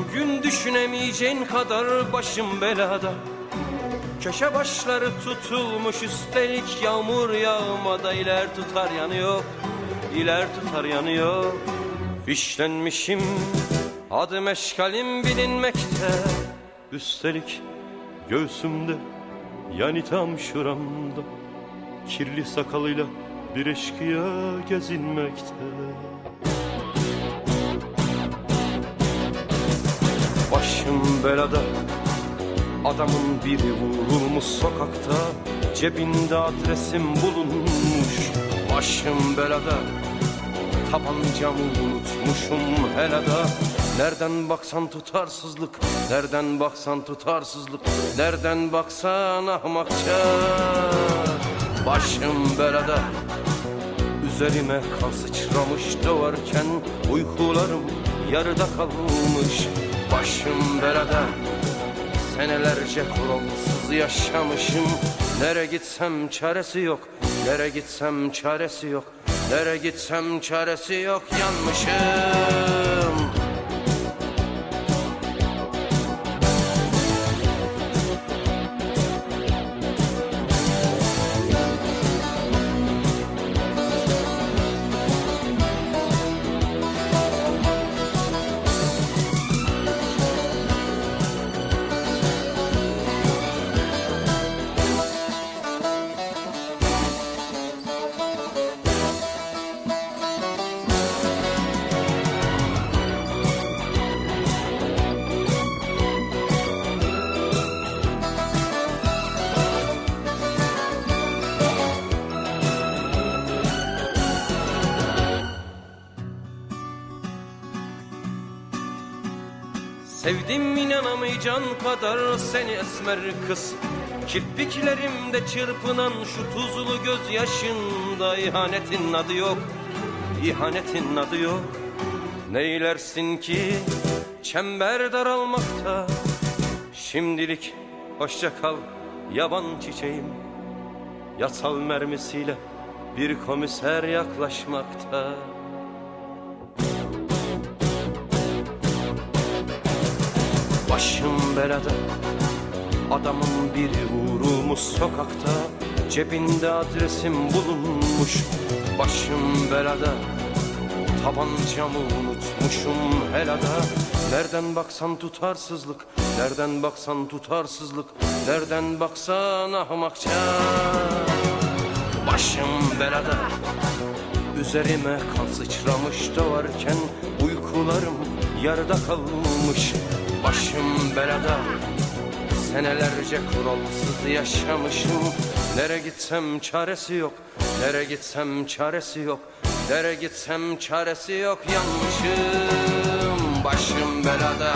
Bugün düşünemeyeceğin kadar başım belada. Köşe başları tutulmuş üstelik yağmur yağmada iler tutar yanıyor iler tutar yanıyor. Fişlenmişim adım eşkalim bilinmekte. Üstelik göğsümde yani tam şuramda. Kirli sakalıyla bir eşkıya gezinmekte belada. Adamın biri vurulmuş sokakta Cebinde adresim bulunmuş. Başım belada Tabancamı unutmuşum helada Nereden baksan tutarsızlık Nereden baksan tutarsızlık Nereden baksan ahmakça. Başım belada Üzerime kan sıçramış doğarken Uykularım yarıda kalmış Başım belada. Senelerce kuralsız yaşamışım. Nere gitsem çaresi yok Nere gitsem çaresi yok. Nere gitsem çaresi yok yanmışım Sevdim inanamayacağın kadar seni esmer kız. Kirpiklerimde çırpınan şu tuzlu gözyaşında ihanetin adı yok İhanetin adı yok. Neylersin ki çember daralmakta? Şimdilik hoşça kal yaban çiçeğim. Yasal mermisiyle bir komiser yaklaşmakta Başım belada Adamın biri vurulmuş sokakta. Cebinde adresim bulunmuş Başım belada. Tabancamı unutmuşum helada. Nereden baksan tutarsızlık Nereden baksan tutarsızlık Nereden baksan ahmakça. Başım belada Üzerime kan sıçramış doğarken Uykularım yarıda kalmış Başım belada Senelerce kuralsız yaşamışım. Nere gitsem çaresi yok Nere gitsem çaresi yok Nere gitsem çaresi yok. Yanmışım başım belada.